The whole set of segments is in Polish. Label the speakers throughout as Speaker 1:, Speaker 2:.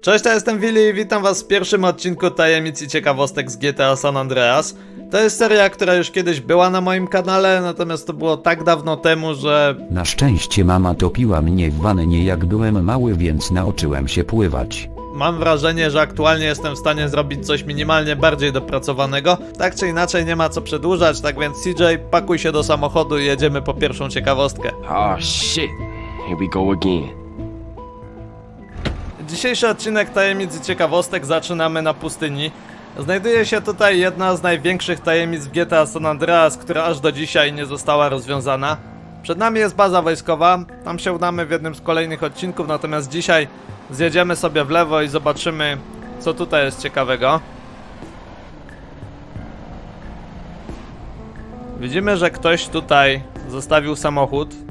Speaker 1: Cześć, ja jestem Willy i witam was w pierwszym odcinku tajemnic i ciekawostek z GTA San Andreas. To jest seria, która już kiedyś była na moim kanale, natomiast to było tak dawno temu, że
Speaker 2: Na szczęście mama topiła mnie w wannie jak byłem mały, więc nauczyłem się pływać.
Speaker 1: mam wrażenie, że aktualnie jestem w stanie zrobić coś minimalnie bardziej dopracowanego. Tak czy inaczej nie ma co przedłużać, tak więc CJ, pakuj się do samochodu i jedziemy po pierwszą ciekawostkę.
Speaker 3: Oh shit. Here we go again.
Speaker 1: Dzisiejszy odcinek tajemnic i ciekawostek zaczynamy na pustyni. Znajduje się tutaj jedna z największych tajemnic w GTA San Andreas, która aż do dzisiaj nie została rozwiązana. Przed nami jest baza wojskowa, tam się udamy w jednym z kolejnych odcinków, natomiast dzisiaj zjedziemy sobie w lewo i zobaczymy, co tutaj jest ciekawego. Widzimy, że ktoś tutaj zostawił samochód.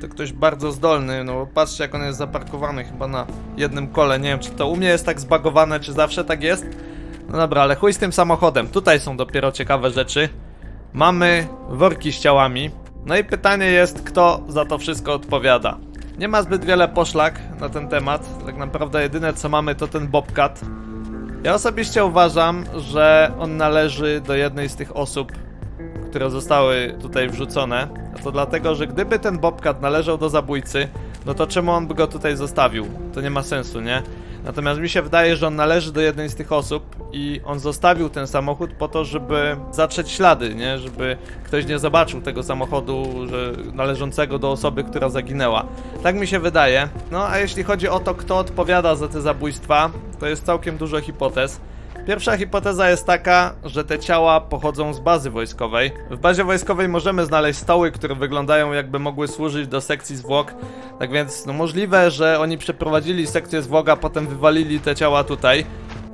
Speaker 1: To ktoś bardzo zdolny, no patrzcie jak on jest zaparkowany chyba na jednym kole. Nie wiem czy to u mnie jest tak zbagowane, czy zawsze tak jest. No dobra, ale chuj z tym samochodem. Tutaj są dopiero ciekawe rzeczy. Mamy worki z ciałami. No i pytanie jest, kto za to wszystko odpowiada. Nie ma zbyt wiele poszlak na ten temat. Tak naprawdę jedyne co mamy to ten Bobcat. Ja osobiście uważam, że on należy do jednej z tych osób, które zostały tutaj wrzucone, a to dlatego, że gdyby ten Bobcat należał do zabójcy, no to czemu on by go tutaj zostawił? To nie ma sensu, nie? Natomiast mi się wydaje, że on należy do jednej z tych osób i on zostawił ten samochód po to, żeby zatrzeć ślady, nie? Żeby ktoś nie zobaczył tego samochodu, że należącego do osoby, która zaginęła. Tak mi się wydaje. No a jeśli chodzi o to, kto odpowiada za te zabójstwa, to jest całkiem dużo hipotez. Pierwsza hipoteza jest taka, że te ciała pochodzą z bazy wojskowej. W bazie wojskowej możemy znaleźć stoły, które wyglądają jakby mogły służyć do sekcji zwłok. Tak więc no możliwe, że oni przeprowadzili sekcję zwłok, a potem wywalili te ciała tutaj.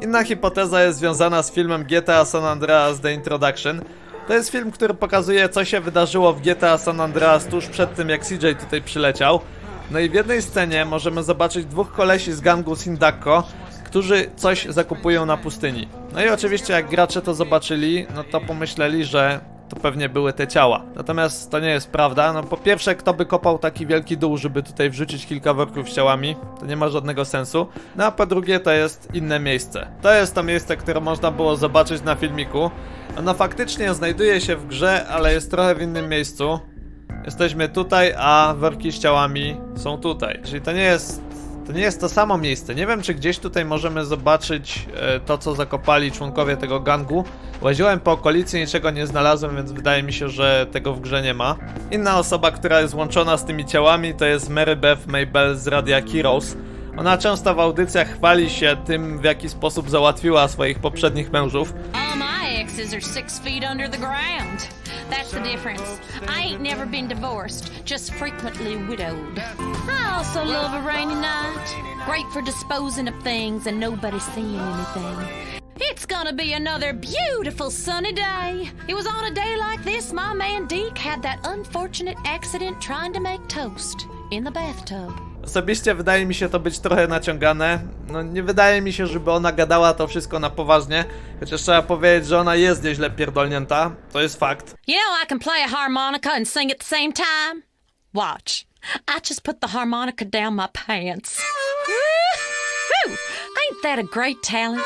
Speaker 1: Inna hipoteza jest związana z filmem GTA San Andreas The Introduction. To jest film, który pokazuje co się wydarzyło w GTA San Andreas tuż przed tym jak CJ tutaj przyleciał. No i w jednej scenie możemy zobaczyć dwóch kolesi z gangu Sindakko, którzy coś zakupują na pustyni. No i oczywiście jak gracze to zobaczyli, no to pomyśleli, że to pewnie były te ciała. Natomiast to nie jest prawda. No po pierwsze, kto by kopał taki wielki dół, żeby tutaj wrzucić kilka worków z ciałami? To nie ma żadnego sensu. No a po drugie, to jest inne miejsce. To jest to miejsce, które można było zobaczyć na filmiku. Ono faktycznie znajduje się w grze, ale jest trochę w innym miejscu. Jesteśmy tutaj, a worki z ciałami są tutaj. Czyli to nie jest to nie jest to samo miejsce. Nie wiem, czy gdzieś tutaj możemy zobaczyć e, to, co zakopali członkowie tego gangu. Łaziłem po okolicy, niczego nie znalazłem, więc wydaje mi się, że tego w grze nie ma. Inna osoba, która jest łączona z tymi ciałami, to jest Mary Beth Maybell z Radia Heroes. Ona często w audycjach chwali się tym, w jaki sposób załatwiła swoich poprzednich mężów.
Speaker 4: All my exes are six feet under the ground. That's the difference. I ain't never been divorced, just frequently widowed. I also love a rainy night. Great for disposing of things and nobody seeing anything. It's gonna be another beautiful sunny day. It was on a day like this my man Deke had that unfortunate accident trying to make toast in the bathtub.
Speaker 1: Osobiście wydaje mi się to być trochę naciągane. No nie wydaje mi się, żeby ona gadała to wszystko na poważnie. Chociaż trzeba powiedzieć, że ona jest nieźle pierdolnięta. To jest fakt.
Speaker 4: You know I can play a harmonica and sing at the same time? Watch. I just put the harmonica down my pants. Ain't that a great talent?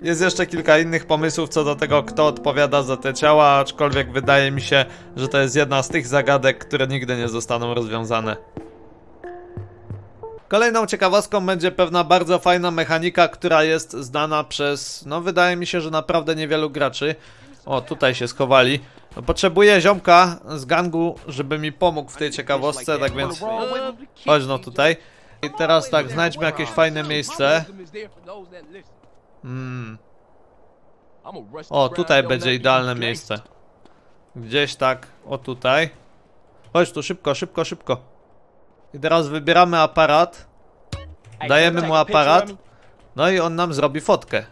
Speaker 1: Jest jeszcze kilka innych pomysłów co do tego, kto odpowiada za te ciała, aczkolwiek wydaje mi się, że to jest jedna z tych zagadek, które nigdy nie zostaną rozwiązane. Kolejną ciekawostką będzie pewna bardzo fajna mechanika, która jest znana przez, no wydaje mi się, że naprawdę niewielu graczy. O, tutaj się schowali. No, potrzebuję ziomka z gangu, żeby mi pomógł w tej ciekawostce, tak więc chodź no tutaj. I teraz tak, znajdźmy jakieś fajne miejsce. Hmm. O, tutaj będzie idealne miejsce. Gdzieś tak, o tutaj. Chodź tu, szybko, szybko, szybko. I teraz wybieramy aparat. Dajemy mu aparat. No i on nam zrobi fotkę.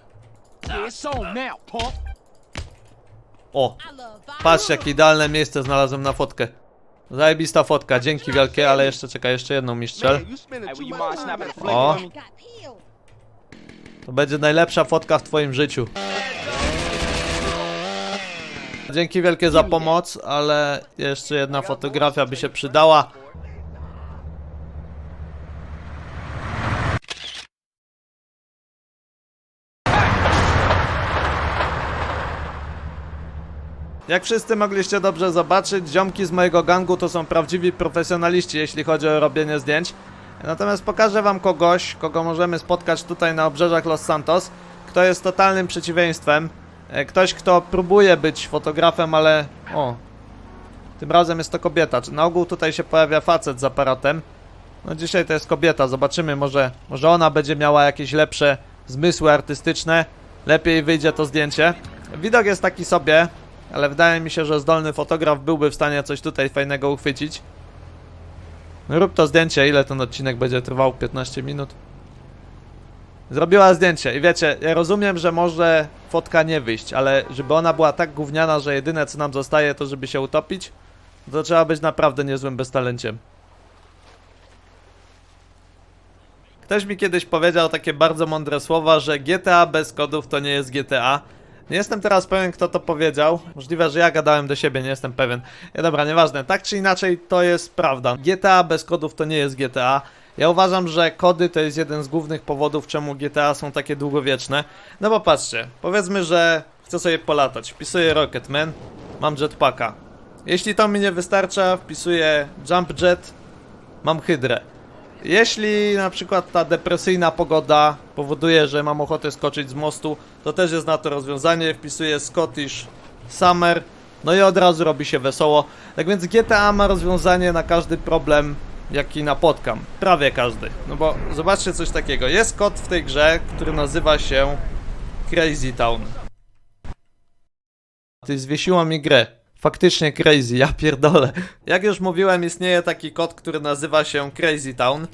Speaker 1: O, patrz jakie idealne miejsce znalazłem na fotkę. Zajebista fotka, dzięki wielkie, ale jeszcze czekaj, jeszcze jedną mistrzel. O, to będzie najlepsza fotka w twoim życiu. Dzięki wielkie za pomoc, ale jeszcze jedna fotografia by się przydała. Jak wszyscy mogliście dobrze zobaczyć, ziomki z mojego gangu to są prawdziwi profesjonaliści, jeśli chodzi o robienie zdjęć. Natomiast pokażę wam kogoś, kogo możemy spotkać tutaj na obrzeżach Los Santos, kto jest totalnym przeciwieństwem. E, Ktoś, kto próbuje być fotografem, ale... O, tym razem jest to kobieta. Czy Na ogół tutaj się pojawia facet z aparatem. No dzisiaj to jest kobieta, zobaczymy, może, może ona będzie miała jakieś lepsze zmysły artystyczne. Lepiej wyjdzie to zdjęcie. Widok jest taki sobie, ale wydaje mi się, że zdolny fotograf byłby w stanie coś tutaj fajnego uchwycić. No rób to zdjęcie, ile ten odcinek będzie trwał? 15 minut? Zrobiła zdjęcie i wiecie, ja rozumiem, że może fotka nie wyjść, ale żeby ona była tak gówniana, że jedyne co nam zostaje to żeby się utopić, to trzeba być naprawdę niezłym beztalenciem. Ktoś mi kiedyś powiedział takie bardzo mądre słowa, że GTA bez kodów to nie jest GTA. Nie jestem teraz pewien, kto to powiedział. Możliwe, że ja gadałem do siebie, nie jestem pewien. Ja, dobra, nieważne. Tak czy inaczej, to jest prawda. GTA bez kodów to nie jest GTA. Ja uważam, że kody to jest jeden z głównych powodów, czemu GTA są takie długowieczne. No bo patrzcie, powiedzmy, że chcę sobie polatać. Wpisuję Rocketman, mam jetpacka. Jeśli to mi nie wystarcza, wpisuję Jump Jet, mam hydrę. Jeśli na przykład ta depresyjna pogoda powoduje, że mam ochotę skoczyć z mostu, to też jest na to rozwiązanie. Wpisuję Scottish Summer, no i od razu robi się wesoło. Tak więc GTA ma rozwiązanie na każdy problem, jaki napotkam. Prawie każdy. No bo zobaczcie coś takiego. Jest kod w tej grze, który nazywa się Crazy Town. Ty zwiesiło mi grę. Faktycznie crazy, ja pierdolę. Jak już mówiłem, istnieje taki kod, który nazywa się Crazy Town.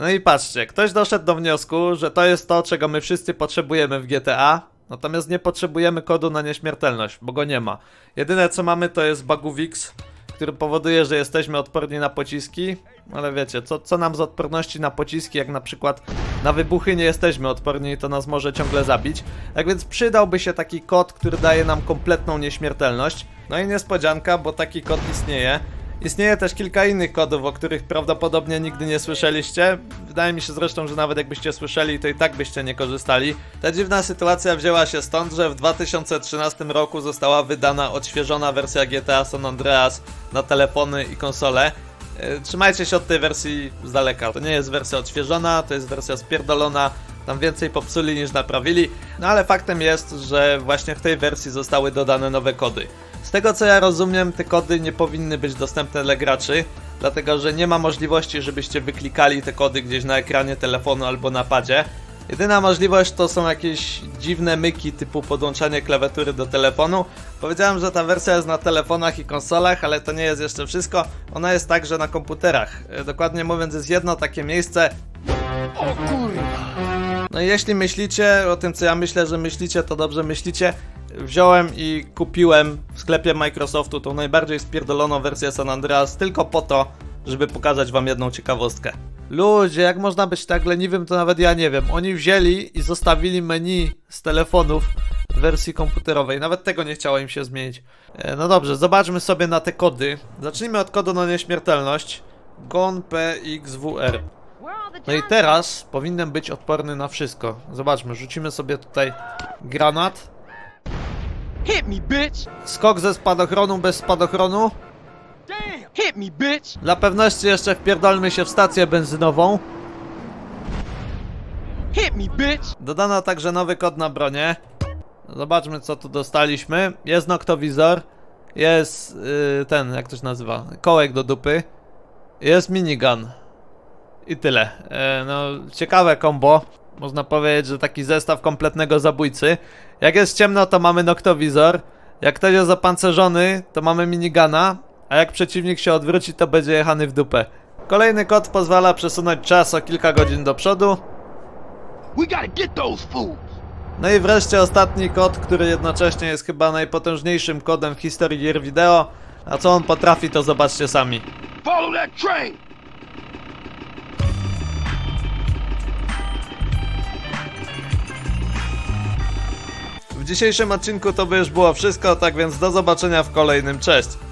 Speaker 1: No i patrzcie, ktoś doszedł do wniosku, że to jest to, czego my wszyscy potrzebujemy w GTA. Natomiast nie potrzebujemy kodu na nieśmiertelność, bo go nie ma. Jedyne co mamy to jest Baguvix, który powoduje, że jesteśmy odporni na pociski. Ale wiecie, co, co nam z odporności na pociski, jak na przykład na wybuchy nie jesteśmy odporni, to nas może ciągle zabić. Tak więc przydałby się taki kod, który daje nam kompletną nieśmiertelność. No i niespodzianka, bo taki kod istnieje. Istnieje też kilka innych kodów, o których prawdopodobnie nigdy nie słyszeliście. Wydaje mi się zresztą, że nawet jakbyście słyszeli, to i tak byście nie korzystali. Ta dziwna sytuacja wzięła się stąd, że w 2013 roku została wydana odświeżona wersja GTA San Andreas na telefony i konsole. E, Trzymajcie się od tej wersji z daleka. To nie jest wersja odświeżona, to jest wersja spierdolona. Tam więcej popsuli niż naprawili. No ale faktem jest, że właśnie w tej wersji zostały dodane nowe kody. Z tego co ja rozumiem, te kody nie powinny być dostępne dla graczy, dlatego że nie ma możliwości, żebyście wyklikali te kody gdzieś na ekranie telefonu albo na padzie. Jedyna możliwość to są jakieś dziwne myki typu podłączanie klawiatury do telefonu. Powiedziałem, że ta wersja jest na telefonach i konsolach, ale to nie jest jeszcze wszystko. Ona jest także na komputerach. E, Dokładnie mówiąc, jest jedno takie miejsce. No i jeśli myślicie o tym, co ja myślę, że myślicie, to dobrze myślicie. Wziąłem i kupiłem w sklepie Microsoftu tą najbardziej spierdoloną wersję San Andreas tylko po to, żeby pokazać wam jedną ciekawostkę. Ludzie, jak można być tak leniwym, to nawet ja nie wiem. Oni wzięli i zostawili menu z telefonów w wersji komputerowej. Nawet tego nie chciało im się zmienić. E, no dobrze, zobaczmy sobie na te kody. Zacznijmy od kodu na nieśmiertelność. GON PXWR. No i teraz powinienem być odporny na wszystko. Zobaczmy, rzucimy sobie tutaj granat.
Speaker 3: Hit me, bitch!
Speaker 1: Skok ze spadochronu bez spadochronu.
Speaker 3: Hit me, bitch!
Speaker 1: Dla pewności jeszcze wpierdolmy się w stację benzynową.
Speaker 3: Hit me, bitch!
Speaker 1: Dodano także nowy kod na bronię. Zobaczmy co tu dostaliśmy. Jest noktowizor. Jest yy, ten, jak to się nazywa? Kołek do dupy. Jest minigun. I tyle. E, no, ciekawe kombo. Można powiedzieć, że taki zestaw kompletnego zabójcy. Jak jest ciemno, to mamy noktowizor. Jak ktoś jest opancerzony, to mamy minigana. A jak przeciwnik się odwróci, to będzie jechany w dupę. Kolejny kod pozwala przesunąć czas o kilka godzin do przodu. No i wreszcie ostatni kod, który jednocześnie jest chyba najpotężniejszym kodem w historii gier wideo. A co on potrafi, to zobaczcie sami.
Speaker 3: Follow that train!
Speaker 1: W dzisiejszym odcinku to by już było wszystko, tak więc do zobaczenia w kolejnym. Cześć!